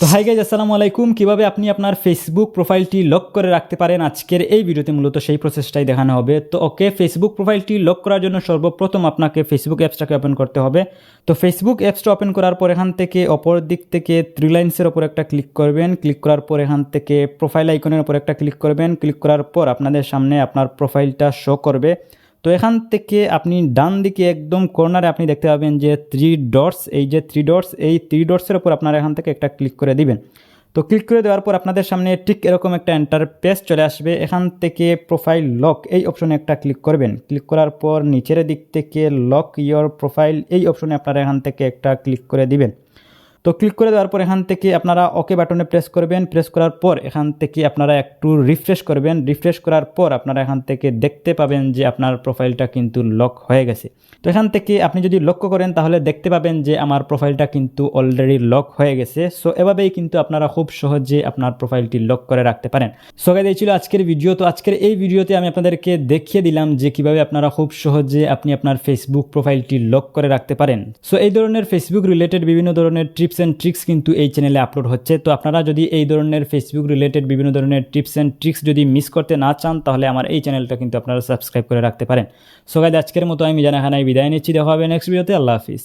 তো hi guys আসসালামু আলাইকুম। কীভাবে আপনি আপনার ফেসবুক প্রোফাইলটি লক করে রাখতে পারেন? আজকের এই ভিডিওতে মূলত সেই প্রসেসটাই দেখানো হবে। তো ওকে ফেসবুক প্রোফাইলটি লক করার জন্য সর্বপ্রথম আপনাকে ফেসবুক অ্যাপসটাকে ওপেন করতে হবে। তো ফেসবুক অ্যাপসটা ওপেন করার পর এখান থেকে অপর দিক থেকে থ্রি লাইন্সের ওপর একটা ক্লিক করবেন। ক্লিক করার পর এখান থেকে প্রোফাইল আইকনের ওপর একটা ক্লিক করবেন। ক্লিক করার পর আপনাদের সামনে আপনার প্রোফাইলটা শো করবে। তো এখান থেকে আপনি ডান দিকে একদম কর্নারে আপনি দেখতে পাবেন যে থ্রি ডটস এই যে থ্রি ডটস এই থ্রি ডটসের উপর আপনারা এখান থেকে একটা ক্লিক করে দিবেন। তো ক্লিক করে দেওয়ার পর আপনাদের সামনে ঠিক এরকম একটা এন্টার পেজ চলে আসবে। এখান থেকে প্রোফাইল লক এই অপশনে একটা ক্লিক করবেন। ক্লিক করার পর নিচের দিক থেকে লক ইয়োর প্রোফাইল এই অপশনে আপনারা এখান থেকে একটা ক্লিক করে দিবেন। তো ক্লিক করে দেওয়ার পর এখান থেকে আপনারা ওকে বাটনে প্রেস করবেন। প্রেস করার পর এখান থেকে আপনারা একটু রিফ্রেশ করবেন। রিফ্রেশ করার পর আপনারা এখান থেকে দেখতে পাবেন যে আপনার প্রোফাইলটা কিন্তু লক হয়ে গেছে। তো এখান থেকে আপনি যদি লক্ষ্য করেন, তাহলে দেখতে পাবেন যে আমার প্রোফাইলটা কিন্তু অলরেডি লক হয়ে গেছে। সো এভাবেই কিন্তু আপনারা খুব সহজে আপনার প্রোফাইলটি লক করে রাখতে পারেন। সো গাইজ ছিল আজকের ভিডিও তো আজকের এই ভিডিওতে আমি আপনাদেরকে দেখিয়ে দিলাম যে কীভাবে আপনারা খুব সহজে আপনি আপনার ফেসবুক প্রোফাইলটি লক করে রাখতে পারেন। সো এই ধরনের ফেসবুক রিলেটেড বিভিন্ন ধরনের টিপস অ্যান্ড ট্রিক্স কিন্তু এই চ্যানেলে আপলোড হচ্ছে। তো আপনারা যদি এই ধরনের ফেসবুক রিলেটেড বিভিন্ন ধরনের টিপস অ্যান্ড ট্রিক্স যদি মিস করতে না চান, তাহলে আমার এই চ্যানেলটা কিন্তু আপনারা সাবস্ক্রাইব করে রাখতে পারেন। সো গাইজ আজকের মতো আমি জানা খানায় বিদায় নিচ্ছি। দেখা হবে নেক্সট ভিডিওতে আল্লাহ হাফিজ।